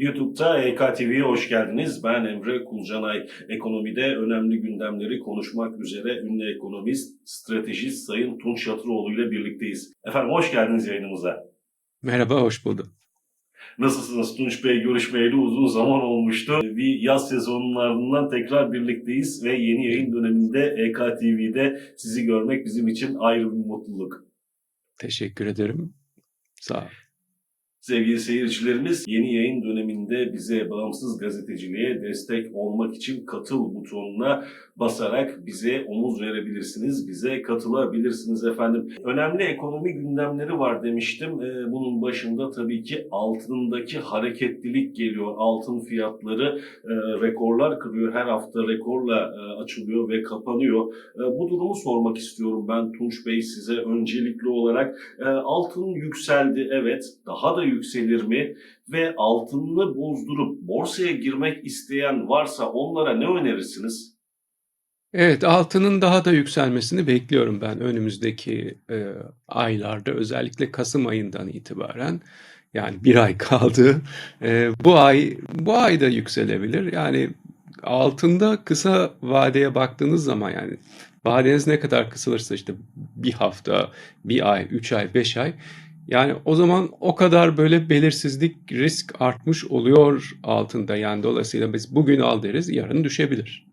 YouTube'da EKTV'ye hoş geldiniz. Ben Emre Kulcanay. Ekonomide önemli gündemleri konuşmak üzere ünlü ekonomist, stratejist Sayın Tunç Yatıroğlu ile birlikteyiz. Efendim hoş geldiniz yayınımıza. Merhaba, hoş buldum. Nasılsınız Tunç Bey? Görüşmeyeli uzun zaman olmuştu. Bir yaz sezonunun ardından tekrar birlikteyiz ve yeni yayın döneminde EKTV'de sizi görmek bizim için ayrı bir mutluluk. Teşekkür ederim. Sağ ol. Sevgili seyircilerimiz, yeni yayın döneminde bize bağımsız gazeteciliğe destek olmak için katıl butonuna basarak bize omuz verebilirsiniz, bize katılabilirsiniz efendim. Önemli ekonomi gündemleri var demiştim. Ee, Bunun başında tabii ki altındaki hareketlilik geliyor. Altın fiyatları e, rekorlar kırıyor. Her hafta rekorla e, açılıyor ve kapanıyor. E, Bu durumu sormak istiyorum ben Tunç Bey size öncelikli olarak. Altın yükseldi evet. Daha da yükselir mi? Ve altınını bozdurup borsaya girmek isteyen varsa onlara ne önerirsiniz? Evet, altının daha da yükselmesini bekliyorum ben önümüzdeki e, aylarda, özellikle Kasım ayından itibaren. Yani bir ay kaldı. E, bu ay bu ay da yükselebilir. Yani altında kısa vadeye baktığınız zaman yani vadeniz ne kadar kısalırsa işte bir hafta, bir ay, üç ay, beş ay yani o zaman o kadar böyle belirsizlik, risk artmış oluyor altında. Yani dolayısıyla biz bugün al deriz, yarın düşebilir.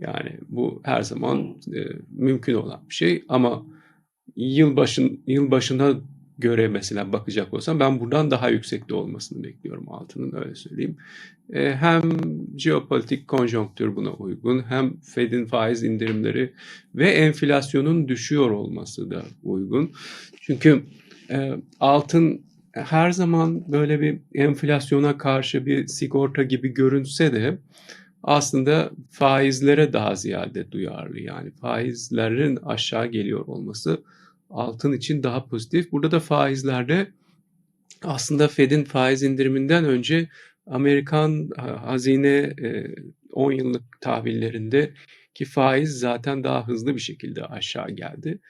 Yani bu her zaman e, mümkün olan bir şey ama yılbaşın yılbaşına göre mesela bakacak olsam ben buradan daha yüksekte olmasını bekliyorum altının öyle söyleyeyim. E, hem jeopolitik konjonktür buna uygun hem Fed'in faiz indirimleri ve enflasyonun düşüyor olması da uygun. Çünkü e, altın her zaman böyle bir enflasyona karşı bir sigorta gibi görünse de aslında faizlere daha ziyade duyarlı. Yani faizlerin aşağı geliyor olması altın için daha pozitif. Burada da faizlerde aslında Fed'in faiz indiriminden önce Amerikan hazine 10 yıllık tahvillerinde ki faiz zaten daha hızlı bir şekilde aşağı geldi.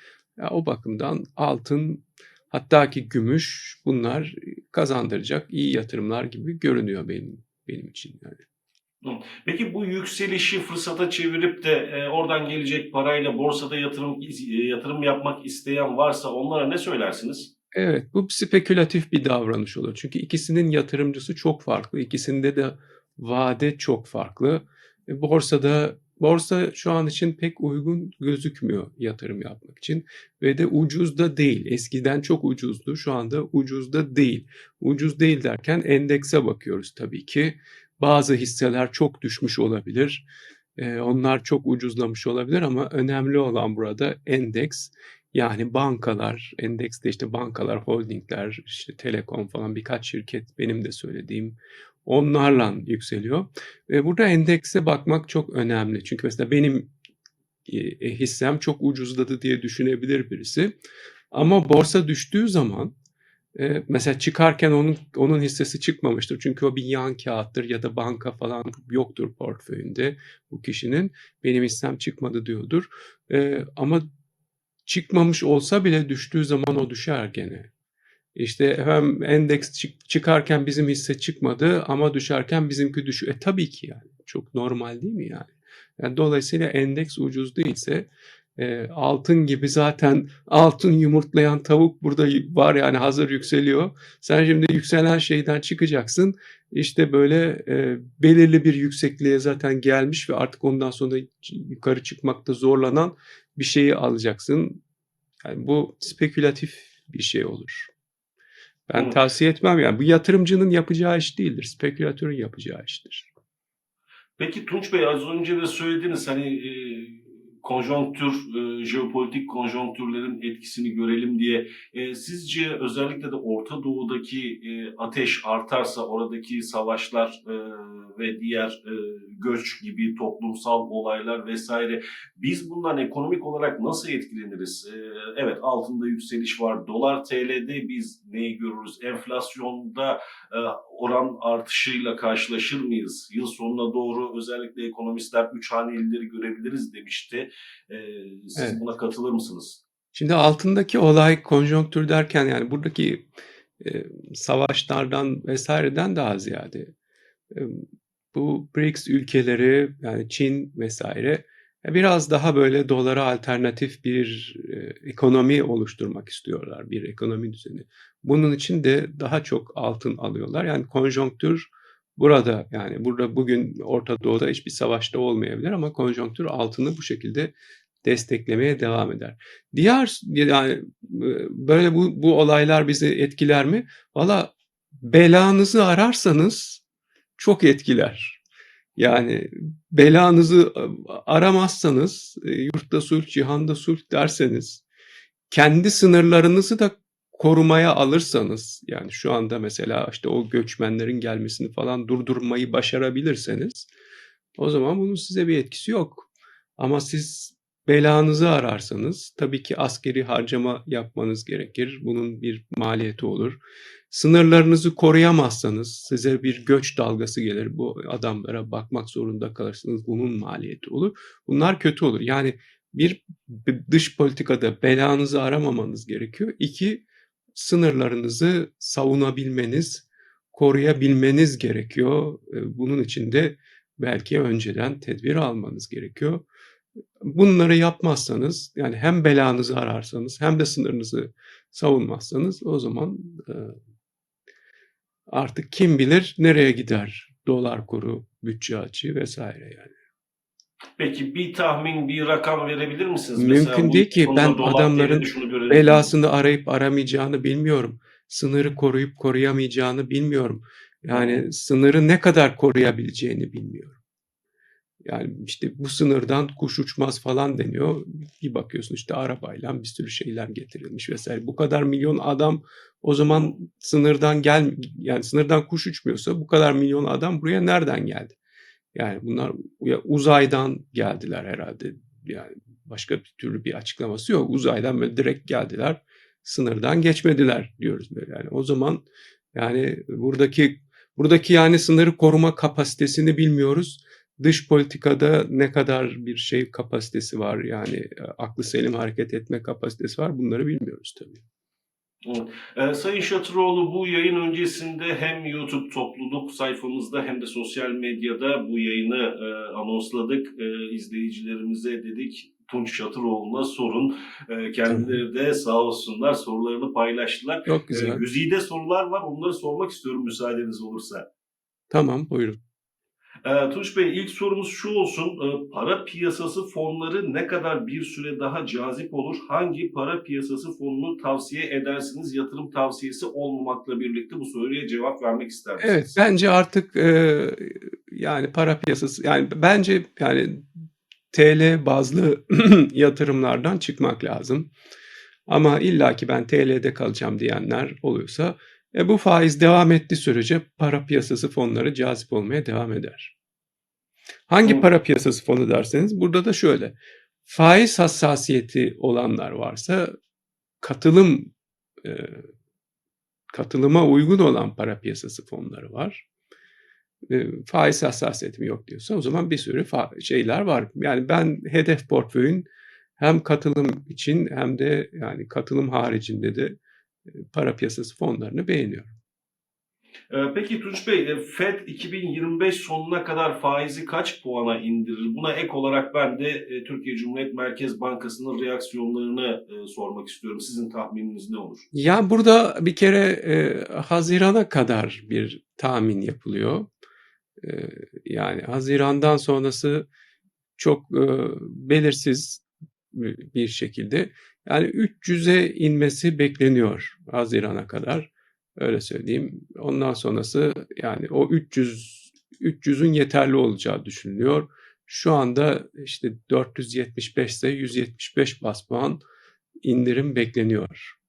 O bakımdan altın hatta ki gümüş bunlar kazandıracak iyi yatırımlar gibi görünüyor benim benim için yani. Peki bu yükselişi fırsata çevirip de e, oradan gelecek parayla borsada yatırım e, yatırım yapmak isteyen varsa onlara ne söylersiniz? Evet, bu spekülatif bir davranış olur. Çünkü ikisinin yatırımcısı çok farklı. İkisinde de vade çok farklı. E, borsada borsa şu an için pek uygun gözükmüyor yatırım yapmak için ve de ucuz da değil. Eskiden çok ucuzdu, şu anda ucuz da değil. Ucuz değil derken endekse bakıyoruz tabii ki. Bazı hisseler çok düşmüş olabilir. Ee, onlar çok ucuzlamış olabilir ama önemli olan burada endeks. Yani bankalar, endekste işte bankalar, holdingler, işte telekom falan birkaç şirket benim de söylediğim onlarla yükseliyor. Ve burada endekse bakmak çok önemli. Çünkü mesela benim e, hissem çok ucuzladı diye düşünebilir birisi. Ama borsa düştüğü zaman e, mesela çıkarken onun onun hissesi çıkmamıştır. Çünkü o bir yan kağıttır ya da banka falan yoktur portföyünde bu kişinin. Benim hissem çıkmadı diyordur. E, ama çıkmamış olsa bile düştüğü zaman o düşer gene. İşte hem endeks çık- çıkarken bizim hisse çıkmadı ama düşerken bizimki düşüyor. E tabii ki yani. Çok normal değil mi yani? yani dolayısıyla endeks ucuz değilse e, altın gibi zaten altın yumurtlayan tavuk burada var yani hazır yükseliyor. Sen şimdi yükselen şeyden çıkacaksın. İşte böyle e, belirli bir yüksekliğe zaten gelmiş ve artık ondan sonra yukarı çıkmakta zorlanan bir şeyi alacaksın. Yani bu spekülatif bir şey olur. Ben Hı. tavsiye etmem yani. Bu yatırımcının yapacağı iş değildir. Spekülatörün yapacağı iştir. Peki Tunç Bey az önce de söylediniz hani e, konjonktür, e, jeopolitik konjonktürlerin etkisini görelim diye. E, sizce özellikle de Orta Doğu'daki e, ateş artarsa oradaki savaşlar ve diğer göç gibi toplumsal olaylar vesaire biz bundan ekonomik olarak nasıl etkileniriz? Evet altında yükseliş var. Dolar TL'de biz neyi görürüz? Enflasyonda oran artışıyla karşılaşır mıyız? Yıl sonuna doğru özellikle ekonomistler 3 hanelileri görebiliriz demişti. E, siz Evet. buna katılır mısınız? Şimdi altındaki olay konjonktür derken yani buradaki e, savaşlardan vesaireden daha ziyade bu BRICS ülkeleri yani Çin vesaire biraz daha böyle dolara alternatif bir e, ekonomi oluşturmak istiyorlar, bir ekonomi düzeni. Bunun için de daha çok altın alıyorlar. Yani konjonktür burada yani burada bugün Orta Doğu'da hiçbir savaşta olmayabilir ama konjonktür altını bu şekilde desteklemeye devam eder. Diğer yani böyle bu, bu olaylar bizi etkiler mi? Valla belanızı ararsanız çok etkiler. Yani belanızı aramazsanız, yurtta sulh, cihanda sulh derseniz, kendi sınırlarınızı da korumaya alırsanız, yani şu anda mesela işte o göçmenlerin gelmesini falan durdurmayı başarabilirseniz, o zaman bunun size bir etkisi yok. Ama siz belanızı ararsanız tabii ki askeri harcama yapmanız gerekir. Bunun bir maliyeti olur. Sınırlarınızı koruyamazsanız size bir göç dalgası gelir. Bu adamlara bakmak zorunda kalırsınız. Bunun maliyeti olur. Bunlar kötü olur. Yani bir dış politikada belanızı aramamanız gerekiyor. İki, sınırlarınızı savunabilmeniz, koruyabilmeniz gerekiyor. Bunun için de belki önceden tedbir almanız gerekiyor. Bunları yapmazsanız yani hem belanızı ararsanız hem de sınırınızı savunmazsanız o zaman e, artık kim bilir nereye gider dolar kuru, bütçe açığı vesaire yani. Peki bir tahmin, bir rakam verebilir misiniz? Mümkün Mesela değil ki. Ben adamların. Belasını arayıp aramayacağını bilmiyorum. Sınırı koruyup koruyamayacağını bilmiyorum. Yani sınırı ne kadar koruyabileceğini bilmiyorum. Yani işte bu sınırdan kuş uçmaz falan deniyor. Bir bakıyorsun işte arabayla bir sürü şeyler getirilmiş vesaire. Bu kadar milyon adam o zaman sınırdan gel yani sınırdan kuş uçmuyorsa bu kadar milyon adam buraya nereden geldi? Yani bunlar uzaydan geldiler herhalde. Yani başka bir türlü bir açıklaması yok. Uzaydan böyle direkt geldiler. Sınırdan geçmediler diyoruz böyle. Yani o zaman yani buradaki buradaki yani sınırı koruma kapasitesini bilmiyoruz dış politikada ne kadar bir şey kapasitesi var yani e, aklı selim hareket etme kapasitesi var bunları bilmiyoruz tabii. Ee, Sayın Şatıroğlu bu yayın öncesinde hem YouTube topluluk sayfamızda hem de sosyal medyada bu yayını e, anonsladık. E, izleyicilerimize dedik Tunç Şatıroğlu'na sorun. E, kendileri de sağ olsunlar sorularını paylaştılar. Çok güzel. E, güzide sorular var onları sormak istiyorum müsaadeniz olursa. Tamam buyurun. E, Tunç Bey ilk sorumuz şu olsun. E, para piyasası fonları ne kadar bir süre daha cazip olur? Hangi para piyasası fonunu tavsiye edersiniz? Yatırım tavsiyesi olmamakla birlikte bu soruya cevap vermek ister misiniz? Evet bence artık e, yani para piyasası yani bence yani TL bazlı yatırımlardan çıkmak lazım. Ama illaki ben TL'de kalacağım diyenler oluyorsa e, bu faiz devam ettiği sürece para piyasası fonları cazip olmaya devam eder. Hangi para piyasası fonu derseniz burada da şöyle. Faiz hassasiyeti olanlar varsa katılım e, katılıma uygun olan para piyasası fonları var. E, faiz hassasiyetim yok diyorsa o zaman bir sürü şeyler var. Yani ben hedef portföyün hem katılım için hem de yani katılım haricinde de para piyasası fonlarını beğeniyorum. Peki Tunç Bey, FED 2025 sonuna kadar faizi kaç puana indirir? Buna ek olarak ben de Türkiye Cumhuriyet Merkez Bankası'nın reaksiyonlarını sormak istiyorum. Sizin tahmininiz ne olur? Ya burada bir kere e, Haziran'a kadar bir tahmin yapılıyor. E, yani Haziran'dan sonrası çok e, belirsiz bir şekilde. Yani 300'e inmesi bekleniyor Haziran'a kadar. Öyle söyleyeyim. Ondan sonrası yani o 300 300'ün yeterli olacağı düşünülüyor. Şu anda işte 475 ise 175 bas puan indirim bekleniyor.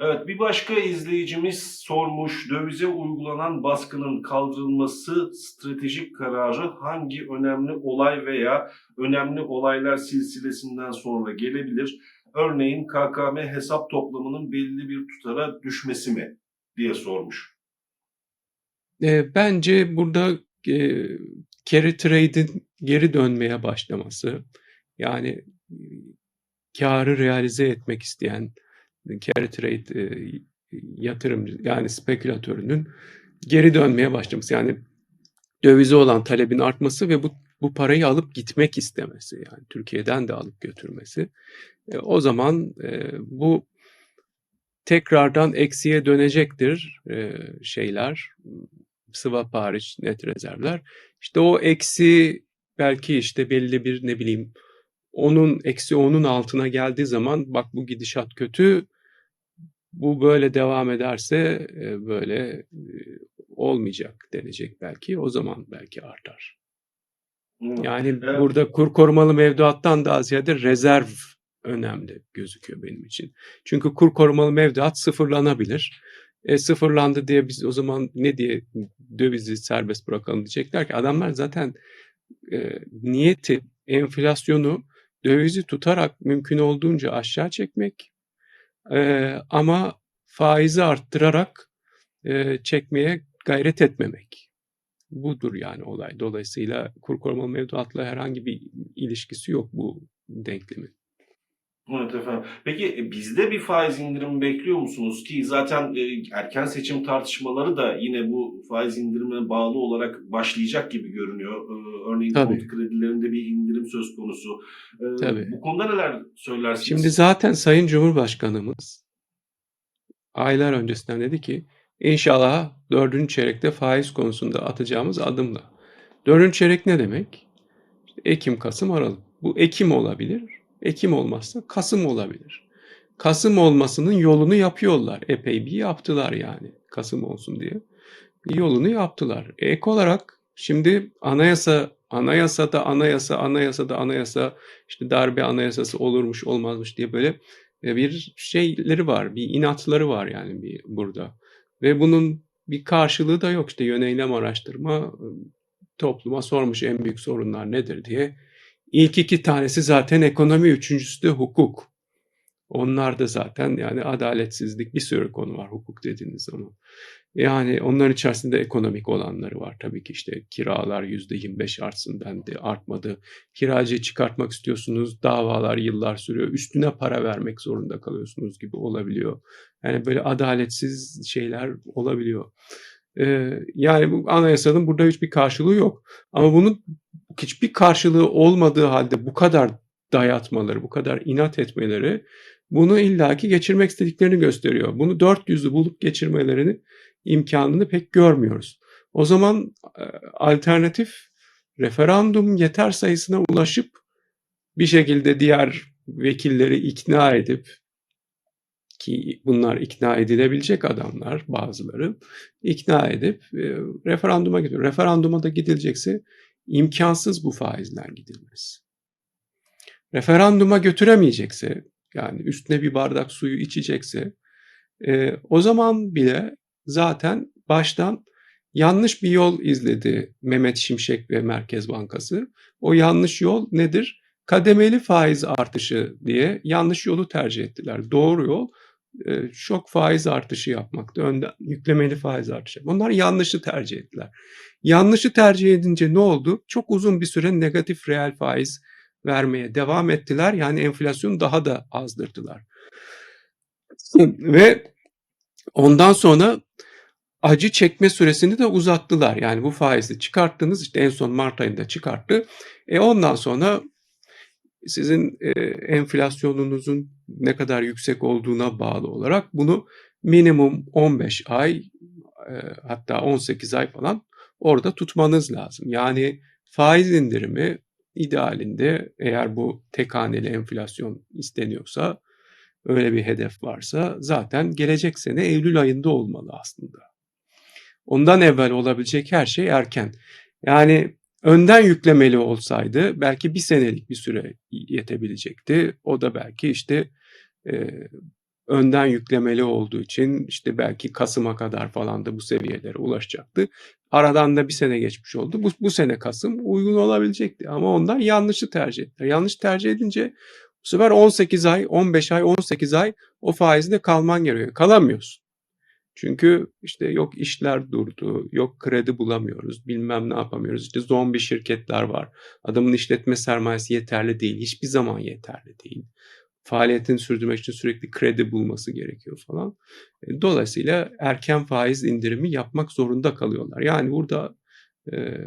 Evet bir başka izleyicimiz sormuş. Dövize uygulanan baskının kaldırılması stratejik kararı hangi önemli olay veya önemli olaylar silsilesinden sonra gelebilir? Örneğin KKM hesap toplamının belli bir tutara düşmesi mi diye sormuş. E, bence burada e, carry trade'in geri dönmeye başlaması yani karı realize etmek isteyen carry trade e, yatırımcı yani spekülatörünün geri dönmeye başlaması. Yani dövize olan talebin artması ve bu bu parayı alıp gitmek istemesi yani Türkiye'den de alıp götürmesi. E, o zaman e, bu tekrardan eksiye dönecektir e, şeyler swap hariç net rezervler. İşte o eksi belki işte belli bir ne bileyim onun eksi onun altına geldiği zaman bak bu gidişat kötü bu böyle devam ederse e, böyle e, olmayacak denecek belki o zaman belki artar. Yani Evet. burada kur korumalı mevduattan daha ziyade rezerv önemli gözüküyor benim için. Çünkü kur korumalı mevduat sıfırlanabilir. E, sıfırlandı diye biz o zaman ne diye dövizi serbest bırakalım diyecekler ki adamlar zaten e, niyeti enflasyonu dövizi tutarak mümkün olduğunca aşağı çekmek e, ama faizi arttırarak e, çekmeye gayret etmemek. Budur yani olay. Dolayısıyla kur korumalı mevduatla herhangi bir ilişkisi yok bu denklemin. Evet efendim. Peki e, bizde bir faiz indirimi bekliyor musunuz ki zaten e, erken seçim tartışmaları da yine bu faiz indirimine bağlı olarak başlayacak gibi görünüyor. E, Örneğin Tabii. konut kredilerinde bir indirim söz konusu. E, Tabii. Bu konuda neler söylersiniz? Şimdi zaten Sayın Cumhurbaşkanımız aylar öncesinden dedi ki inşallah dördüncü çeyrekte faiz konusunda atacağımız adımla. Dördüncü çeyrek ne demek? İşte Ekim, Kasım, Aralık. Bu Ekim olabilir. Ekim olmazsa Kasım olabilir. Kasım olmasının yolunu yapıyorlar. Epey bir yaptılar yani. Kasım olsun diye. Yolunu yaptılar. Ek olarak şimdi anayasa, anayasada anayasa, anayasada anayasa, işte darbe anayasası olurmuş olmazmış diye böyle e, bir şeyleri var, bir inatları var yani bir burada. Ve bunun bir karşılığı da yok. İşte yöneylem araştırma e, topluma sormuş en büyük sorunlar nedir diye. İlk iki tanesi zaten ekonomi, üçüncüsü de hukuk. Onlar da zaten yani adaletsizlik bir sürü konu var hukuk dediğiniz zaman. Yani onların içerisinde ekonomik olanları var tabii ki işte kiralar yüzde 25 artsın dendi artmadı. Kiracıyı çıkartmak istiyorsunuz davalar yıllar sürüyor üstüne para vermek zorunda kalıyorsunuz gibi olabiliyor. Yani böyle adaletsiz şeyler olabiliyor. Ee, yani bu anayasanın burada hiçbir karşılığı yok. Ama bunun hiçbir karşılığı olmadığı halde bu kadar dayatmaları, bu kadar inat etmeleri bunu illaki geçirmek istediklerini gösteriyor. Bunu 400'ü bulup geçirmelerini imkanını pek görmüyoruz. O zaman e, alternatif referandum yeter sayısına ulaşıp bir şekilde diğer vekilleri ikna edip ki bunlar ikna edilebilecek adamlar bazıları ikna edip e, referanduma gidiyor. Referanduma da gidilecekse imkansız bu faizden gidilmesi. Referanduma götüremeyecekse yani üstüne bir bardak suyu içecekse e, o zaman bile zaten baştan yanlış bir yol izledi Mehmet Şimşek ve Merkez Bankası. O yanlış yol nedir? Kademeli faiz artışı diye yanlış yolu tercih ettiler. Doğru yol şok faiz artışı yapmaktı. Önden yüklemeli faiz artışı. Onlar yanlışı tercih ettiler. Yanlışı tercih edince ne oldu? Çok uzun bir süre negatif reel faiz vermeye devam ettiler. Yani enflasyonu daha da azdırdılar. Ve ondan sonra acı çekme süresini de uzattılar. Yani bu faizi çıkarttınız işte en son Mart ayında çıkarttı. E ondan sonra sizin e, enflasyonunuzun ne kadar yüksek olduğuna bağlı olarak bunu minimum 15 ay e, hatta 18 ay falan orada tutmanız lazım. Yani faiz indirimi idealinde eğer bu tek haneli enflasyon isteniyorsa öyle bir hedef varsa zaten gelecek sene Eylül ayında olmalı aslında. Ondan evvel olabilecek her şey erken. Yani önden yüklemeli olsaydı belki bir senelik bir süre yetebilecekti. O da belki işte e, önden yüklemeli olduğu için işte belki Kasım'a kadar falan da bu seviyelere ulaşacaktı. Aradan da bir sene geçmiş oldu. Bu, bu sene Kasım uygun olabilecekti ama onlar yanlışı tercih ettiler. Yanlış tercih edince bu sefer 18 ay, 15 ay, 18 ay o faizde kalman gerekiyor. Kalamıyorsun. Çünkü işte yok işler durdu, yok kredi bulamıyoruz, bilmem ne yapamıyoruz. İşte zombi şirketler var. Adamın işletme sermayesi yeterli değil, hiçbir zaman yeterli değil. faaliyetini sürdürmek için sürekli kredi bulması gerekiyor falan. E, Dolayısıyla erken faiz indirimi yapmak zorunda kalıyorlar. Yani burada e,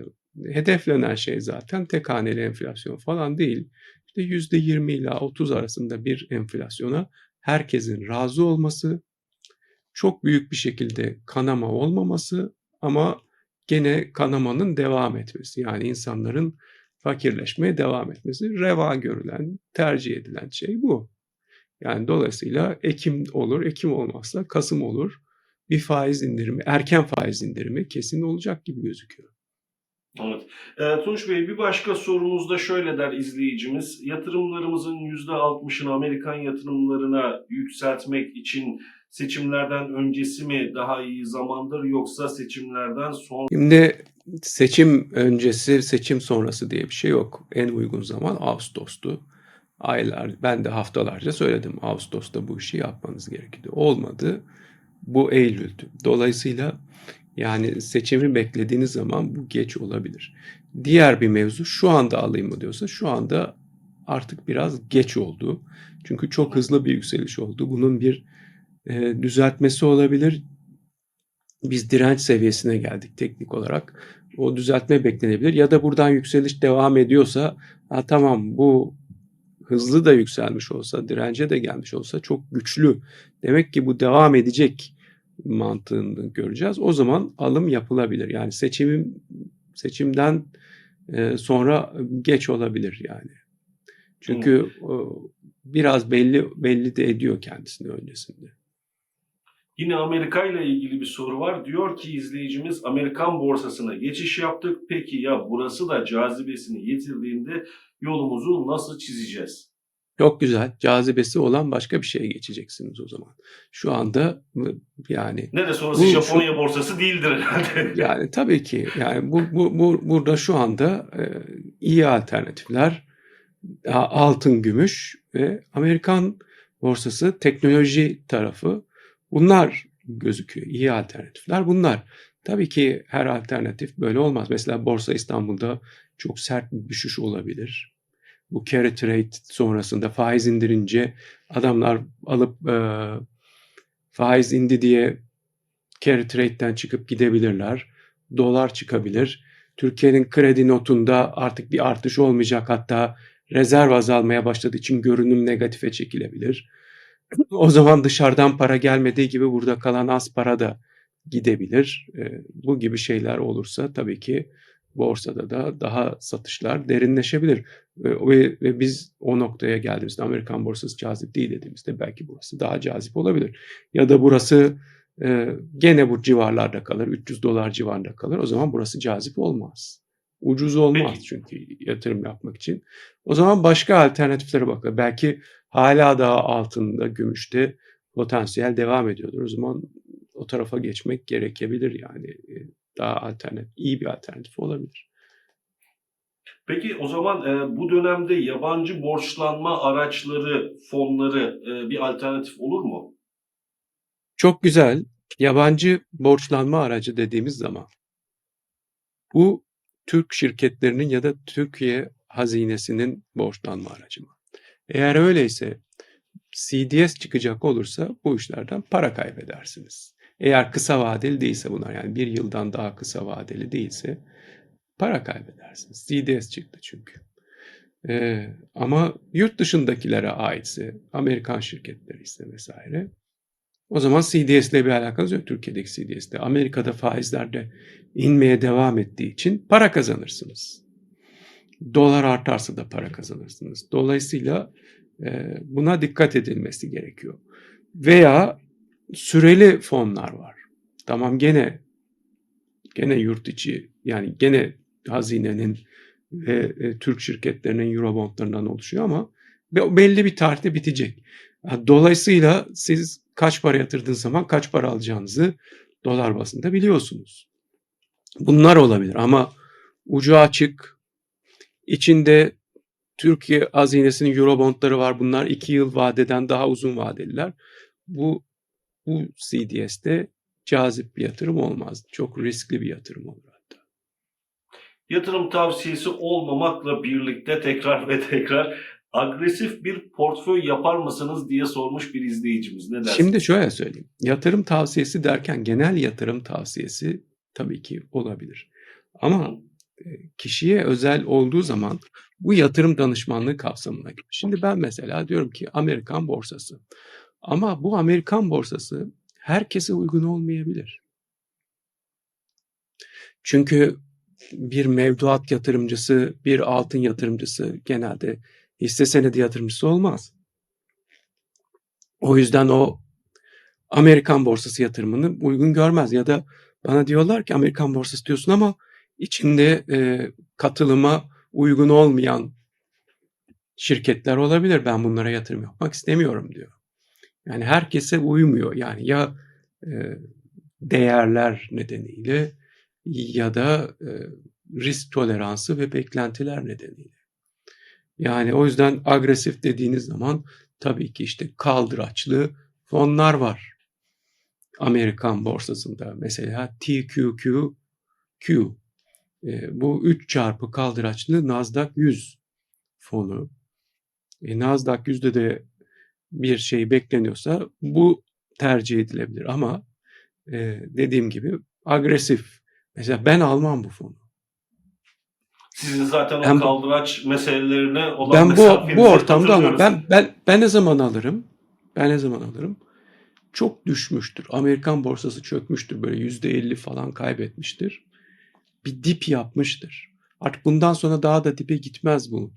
hedeflenen şey zaten tek haneli enflasyon falan değil. İşte %20 ila 30 arasında bir enflasyona herkesin razı olması, çok büyük bir şekilde kanama olmaması ama gene kanamanın devam etmesi. Yani insanların fakirleşmeye devam etmesi reva görülen, tercih edilen şey bu. Yani dolayısıyla Ekim olur, Ekim olmazsa Kasım olur. Bir faiz indirimi, erken faiz indirimi kesin olacak gibi gözüküyor. Evet. E, Tunç Bey bir başka sorumuz da şöyle der izleyicimiz. Yatırımlarımızın %60'ını Amerikan yatırımlarına yükseltmek için seçimlerden öncesi mi daha iyi zamandır yoksa seçimlerden sonra Şimdi seçim öncesi, seçim sonrası diye bir şey yok. En uygun zaman Ağustos'tu. Aylar, ben de haftalarca söyledim Ağustos'ta bu işi yapmanız gerekiyordu. Olmadı. Bu Eylül'dü. Dolayısıyla yani seçimi beklediğiniz zaman bu geç olabilir. Diğer bir mevzu şu anda alayım mı diyorsa şu anda artık biraz geç oldu. Çünkü çok hızlı bir yükseliş oldu. Bunun bir e, düzeltmesi olabilir. Biz direnç seviyesine geldik teknik olarak. O düzeltme beklenebilir. Ya da buradan yükseliş devam ediyorsa ha, tamam bu hızlı da yükselmiş olsa, dirence de gelmiş olsa çok güçlü. Demek ki bu devam edecek mantığını göreceğiz. O zaman alım yapılabilir. Yani seçimim seçimden e, sonra geç olabilir yani. Çünkü o, biraz belli belli de ediyor kendisini öncesinde. Yine Amerika ile ilgili bir soru var. Diyor ki izleyicimiz Amerikan borsasına geçiş yaptık. Peki ya burası da cazibesini yitirdiğinde yolumuzu nasıl çizeceğiz? Çok güzel. Cazibesi olan başka bir şeye geçeceksiniz o zaman. Şu anda yani Ne de sonrası Bu- Japonya borsası değildir herhalde. yani tabii ki yani bu, bu, bu burada şu anda e, iyi alternatifler altın, gümüş ve Amerikan borsası teknoloji tarafı bunlar gözüküyor. İyi alternatifler bunlar. Tabii ki her alternatif böyle olmaz. Mesela Borsa İstanbul'da çok sert bir düşüş olabilir. Bu carry trade sonrasında faiz indirince adamlar alıp e, faiz indi diye carry trade'den çıkıp gidebilirler. Dolar çıkabilir. Türkiye'nin kredi notunda artık bir artış olmayacak hatta rezerv azalmaya başladığı için görünüm negatife çekilebilir. O zaman dışarıdan para gelmediği gibi burada kalan az para da gidebilir. E, bu gibi şeyler olursa tabii ki borsada da daha satışlar derinleşebilir. Ve biz o noktaya geldiğimizde Amerikan borsası cazip değil dediğimizde belki burası daha cazip olabilir. Ya da burası e, gene bu civarlarda kalır, 300 dolar civarında kalır. O zaman burası cazip olmaz. Ucuz olmaz çünkü yatırım yapmak için. O zaman başka alternatiflere bakılır. Belki hala daha altında, gümüşte potansiyel devam ediyordur. O zaman o tarafa geçmek gerekebilir yani. E, Daha alternatif, iyi bir alternatif olabilir. Peki o zaman e, bu dönemde yabancı borçlanma araçları, fonları e, bir alternatif olur mu? Çok güzel. Yabancı borçlanma aracı dediğimiz zaman bu Türk şirketlerinin ya da Türkiye hazinesinin borçlanma aracı mı? Eğer öyleyse CDS çıkacak olursa bu işlerden para kaybedersiniz. Eğer kısa vadeli değilse bunlar yani bir yıldan daha kısa vadeli değilse para kaybedersiniz. CDS çıktı çünkü. Ee, ama yurt dışındakilere aitse Amerikan şirketleri ise vesaire o zaman CDS ile bir alakanız yok Türkiye'deki CDS'le. Amerika'da faizler de inmeye devam ettiği için para kazanırsınız. Dolar artarsa da para kazanırsınız. Dolayısıyla e, buna dikkat edilmesi gerekiyor. Veya süreli fonlar var. Tamam gene gene yurt içi yani gene hazinenin ve e, Türk şirketlerinin Eurobondlarından oluşuyor ama be- belli bir tarihte bitecek. Dolayısıyla siz kaç para yatırdığınız zaman kaç para alacağınızı dolar bazında biliyorsunuz. Bunlar olabilir ama ucu açık, içinde Türkiye hazinesinin Eurobondları var. Bunlar iki yıl vadeden daha uzun vadeliler. Bu, bu CDS'de cazip bir yatırım olmaz. Çok riskli bir yatırım olur hatta. Yatırım tavsiyesi olmamakla birlikte tekrar ve tekrar Agresif bir portföy yapar mısınız diye sormuş bir izleyicimiz. Ne dersiniz? Şimdi şöyle söyleyeyim. Yatırım tavsiyesi derken genel yatırım tavsiyesi tabii ki olabilir. Ama e, kişiye özel olduğu zaman bu yatırım danışmanlığı kapsamına giriyor. Şimdi ben mesela diyorum ki Amerikan borsası. Ama bu Amerikan borsası herkese uygun olmayabilir. Çünkü bir mevduat yatırımcısı, bir altın yatırımcısı genelde hisse senedi yatırımcısı olmaz. O yüzden o Amerikan borsası yatırımını uygun görmez ya da bana diyorlar ki Amerikan borsası diyorsun ama içinde e, katılıma uygun olmayan şirketler olabilir. Ben bunlara yatırım yapmak istemiyorum diyor. Yani herkese uymuyor. Yani ya e, değerler nedeniyle ya da e, risk toleransı ve beklentiler nedeniyle. Yani o yüzden agresif dediğiniz zaman tabii ki işte kaldıraçlı fonlar var. Amerikan borsasında mesela TQQQ e, bu 3 çarpı kaldıraçlı Nasdaq 100 fonu. E, Nasdaq 100'de de bir şey bekleniyorsa bu tercih edilebilir ama e, dediğim gibi agresif. Mesela ben almam bu fonu. Sizin zaten o Ben- kaldıraç meselelerine olan Ben bu bu ortamda ama ben ben ben ne zaman alırım? Ben ne zaman alırım? Çok düşmüştür. Amerikan borsası çökmüştür. Böyle yüzde elli falan kaybetmiştir. Bir dip yapmıştır. Artık bundan sonra daha da dibe gitmez bu.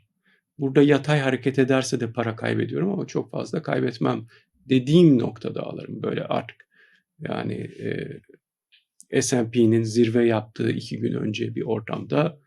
Burada yatay hareket ederse de para kaybediyorum ama çok fazla kaybetmem dediğim noktada alırım. Böyle artık yani e, S&P'nin zirve yaptığı iki gün önce bir ortamda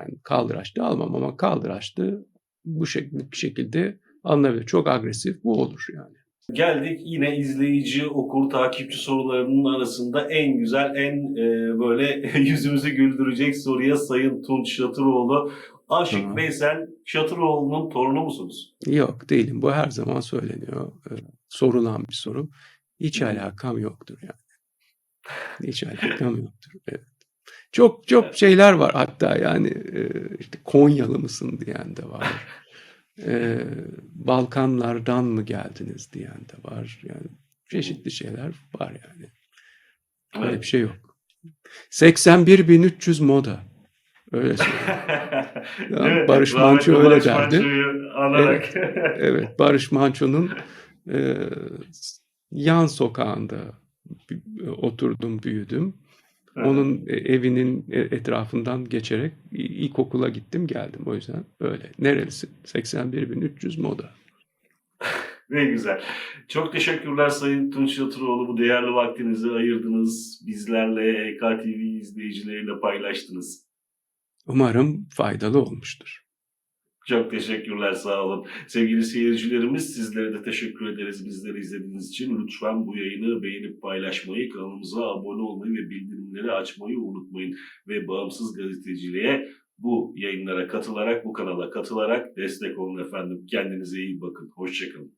yani kaldıraçlı almam ama kaldıraçlı bu, şek bu şekilde alınabilir. Çok agresif bu olur yani. Geldik yine izleyici, okur, takipçi sorularının arasında en güzel, en e, böyle yüzümüzü güldürecek soruya Sayın Tunç Şatıroğlu. Aşık Tamam. Veysel Şatıroğlu'nun torunu musunuz? Yok değilim. Bu her zaman söyleniyor. Ee, sorulan bir soru. Hiç alakam yoktur yani. Hiç alakam yoktur. Evet. Çok çok şeyler var hatta yani e, işte Konyalı mısın diyen de var. E, Balkanlardan mı geldiniz diyen de var. Yani çeşitli şeyler var yani. Öyle Evet. bir şey yok. 81.300 moda. Öyle. Evet, Barış rahmetli Manço öyle Barış derdi. Manço'yu anarak. Evet, Barış Manço'nun e, yan sokağında oturdum, büyüdüm. Onun e, evinin e- etrafından geçerek ilkokula gittim, geldim. O yüzden öyle. Nerelisin? 81.300 moda. Ne güzel. Çok teşekkürler Sayın Tunç Yatıroğlu. Bu değerli vaktinizi ayırdınız. Bizlerle, EK TV izleyicileriyle paylaştınız. Umarım faydalı olmuştur. Çok teşekkürler, sağ olun. Sevgili seyircilerimiz, sizlere de teşekkür ederiz bizleri izlediğiniz için. Lütfen bu yayını beğenip paylaşmayı, kanalımıza abone olmayı ve bildirimleri açmayı unutmayın. Ve bağımsız gazeteciliğe bu yayınlara katılarak, bu kanala katılarak destek olun efendim. Kendinize iyi bakın. Hoşçakalın.